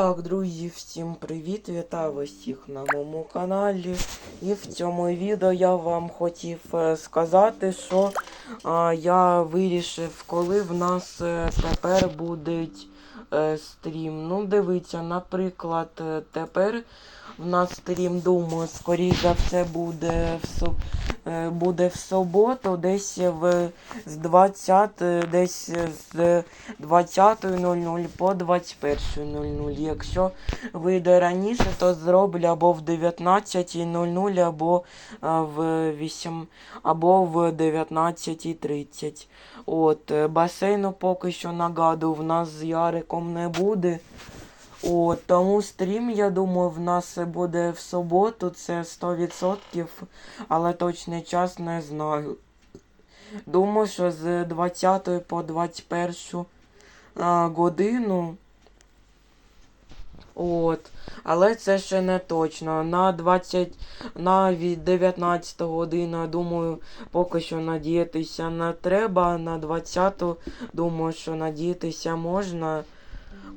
так, друзі, всім привіт! Вітаю всіх на моєму каналі. І в цьому відео я вам хотів е, сказати, що а, я вирішив, коли в нас е, тепер буде стрім. Ну, дивіться, наприклад, е, тепер в нас стрім, думаю, скоріш за все буде в буде в суботу, десь в з 20, е, десь з 20.00 по 21.00. Якщо вийде раніше, то зроблю або в 19.00, або в 8, або в 19.30. От, е, басейну поки що нагадую, в нас з Яриком не буде. От, тому стрім, я думаю, в нас буде в суботу, це 100%, але точний час не знаю. Думаю, що з 20 по 21 а, годину. От. Але це ще не точно. На 20, на 19 годину, думаю, поки що надіятися не треба. На 20 думаю, що надіятися можна.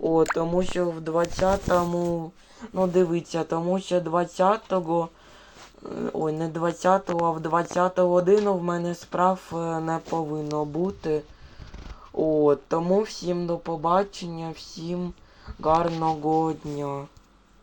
От, тому що в 20-му, ну дивіться, тому що 20-го, е, ой, не 20-го, а в 20 годину в мене справ е, не повинно бути. От, тому всім до побачення, всім гарного дня.